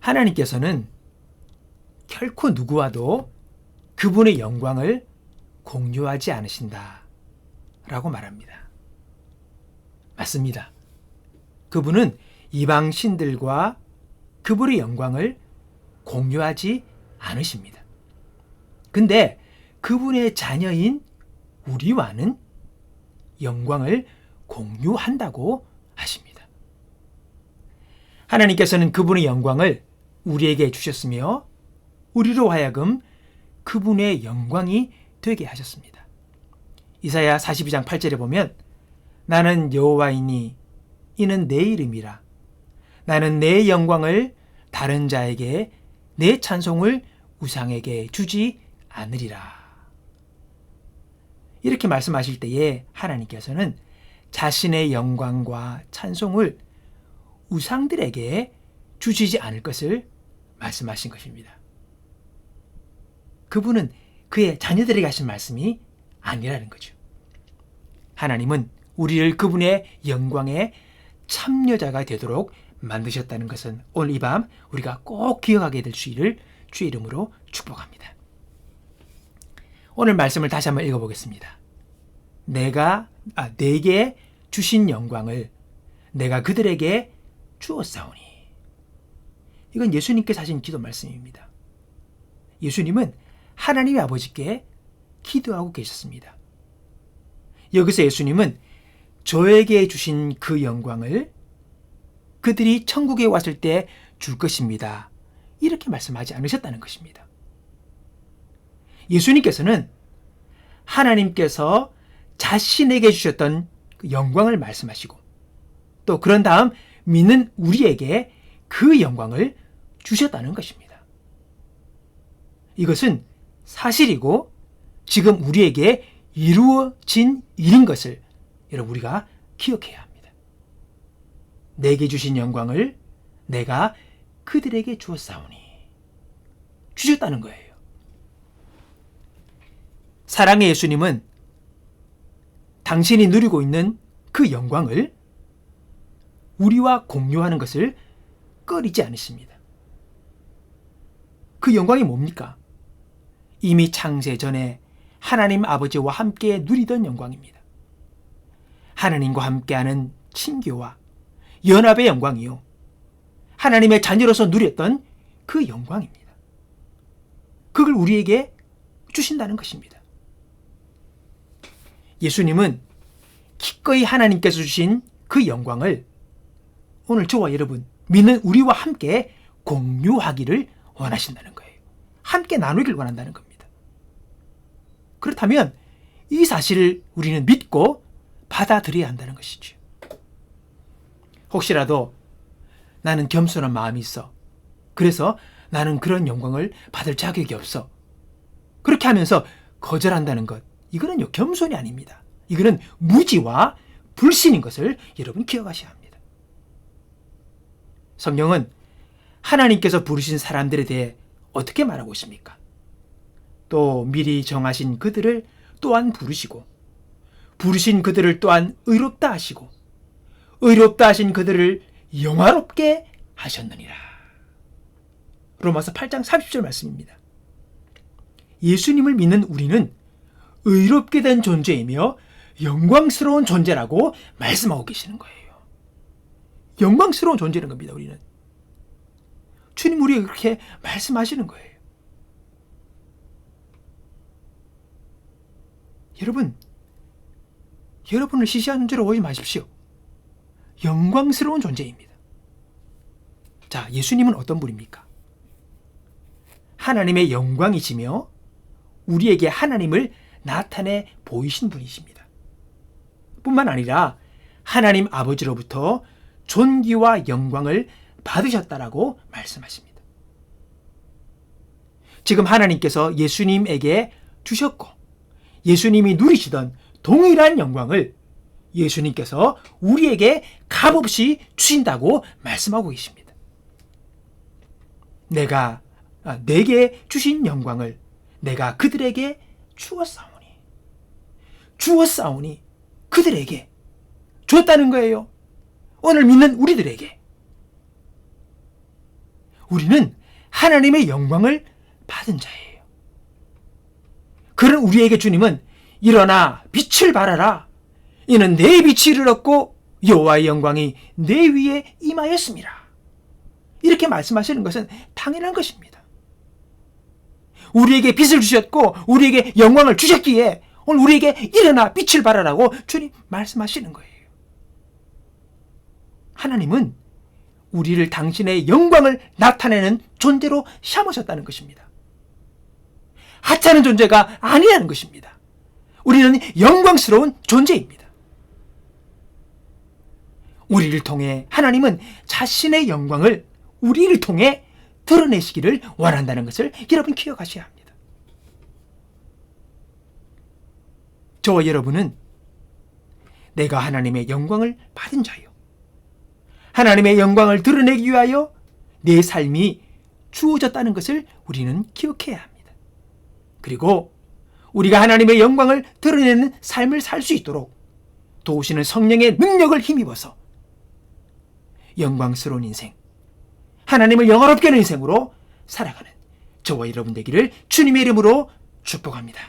하나님께서는 결코 누구와도 그분의 영광을 공유하지 않으신다. 라고 말합니다. 맞습니다. 그분은 이방 신들과 그분의 영광을 공유하지 않으십니다. 근데 그분의 자녀인 우리와는 영광을 공유한다고 하십니다. 하나님께서는 그분의 영광을 우리에게 주셨으며 우리로 하여금 그분의 영광이 되게 하셨습니다. 이사야 42장 8절에 보면 나는 여호와이니 이는 내 이름이라 나는 내 영광을 다른 자에게 내 찬송을 우상에게 주지 않으리라. 이렇게 말씀하실 때에 하나님께서는 자신의 영광과 찬송을 우상들에게 주시지 않을 것을 말씀하신 것입니다. 그분은 그의 자녀들에게 하신 말씀이 아니라는 거죠. 하나님은 우리를 그분의 영광의 참여자가 되도록 만드셨다는 것은 오늘 이 밤 우리가 꼭 기억하게 될 주의를 주의 이름으로 축복합니다. 오늘 말씀을 다시 한번 읽어보겠습니다. 내가 아, 내게 주신 영광을 내가 그들에게 주었사오니 이건 예수님께서 하신 기도 말씀입니다. 예수님은 하나님의 아버지께 기도하고 계셨습니다. 여기서 예수님은 저에게 주신 그 영광을 그들이 천국에 왔을 때 줄 것입니다. 이렇게 말씀하지 않으셨다는 것입니다. 예수님께서는 하나님께서 자신에게 주셨던 그 영광을 말씀하시고 또 그런 다음 믿는 우리에게 그 영광을 주셨다는 것입니다. 이것은 사실이고 지금 우리에게 이루어진 일인 것을 여러분 우리가 기억해야 합니다. 내게 주신 영광을 내가 그들에게 주었사오니 주셨다는 거예요. 사랑의 예수님은 당신이 누리고 있는 그 영광을 우리와 공유하는 것을 꺼리지 않으십니다. 그 영광이 뭡니까? 이미 창세 전에 하나님 아버지와 함께 누리던 영광입니다. 하나님과 함께하는 친교와 연합의 영광이요. 하나님의 자녀로서 누렸던 그 영광입니다. 그걸 우리에게 주신다는 것입니다. 예수님은 기꺼이 하나님께서 주신 그 영광을 오늘 저와 여러분 믿는 우리와 함께 공유하기를 원하신다는 거예요. 함께 나누기를 원한다는 겁니다. 그렇다면 이 사실을 우리는 믿고 받아들여야 한다는 것이죠. 혹시라도 나는 겸손한 마음이 있어. 그래서 나는 그런 영광을 받을 자격이 없어. 그렇게 하면서 거절한다는 것. 이거는요, 겸손이 아닙니다. 이거는 무지와 불신인 것을 여러분 기억하셔야 합니다. 성경은 하나님께서 부르신 사람들에 대해 어떻게 말하고 있습니까? 또 미리 정하신 그들을 또한 부르시고, 부르신 그들을 또한 의롭다 하시고, 의롭다 하신 그들을 영화롭게 하셨느니라. 로마서 8장 30절 말씀입니다. 예수님을 믿는 우리는 의롭게 된 존재이며 영광스러운 존재라고 말씀하고 계시는 거예요. 영광스러운 존재는 겁니다, 우리는. 주님 우리에게 그렇게 말씀하시는 거예요. 여러분, 여러분을 시시한 존재로 보지 마십시오. 영광스러운 존재입니다. 자, 예수님은 어떤 분입니까? 하나님의 영광이시며 우리에게 하나님을 나타내 보이신 분이십니다. 뿐만 아니라 하나님 아버지로부터 존귀와 영광을 받으셨다라고 말씀하십니다. 지금 하나님께서 예수님에게 주셨고 예수님이 누리시던 동일한 영광을 예수님께서 우리에게 값없이 주신다고 말씀하고 계십니다. 내가 아, 내게 주신 영광을 내가 그들에게 주었사오니 주었사오니 그들에게 줬다는 거예요. 오늘 믿는 우리들에게 우리는 하나님의 영광을 받은 자예요. 그런 우리에게 주님은 일어나 빛을 발하라. 이는 내 빛이 이르렀고 여호와의 영광이 내 위에 임하였습니다. 이렇게 말씀하시는 것은 당연한 것입니다. 우리에게 빛을 주셨고 우리에게 영광을 주셨기에 오늘 우리에게 일어나 빛을 발하라고 주님 말씀하시는 거예요. 하나님은 우리를 당신의 영광을 나타내는 존재로 삼으셨다는 것입니다. 하찮은 존재가 아니라는 것입니다. 우리는 영광스러운 존재입니다. 우리를 통해 하나님은 자신의 영광을 우리를 통해 드러내시기를 원한다는 것을 여러분 기억하셔야 합니다. 저와 여러분은 내가 하나님의 영광을 받은 자요. 하나님의 영광을 드러내기 위하여 내 삶이 주어졌다는 것을 우리는 기억해야 합니다. 그리고 우리가 하나님의 영광을 드러내는 삶을 살 수 있도록 도우시는 성령의 능력을 힘입어서 영광스러운 인생, 하나님을 영화롭게 하는 인생으로 살아가는 저와 여러분 되기를 주님의 이름으로 축복합니다.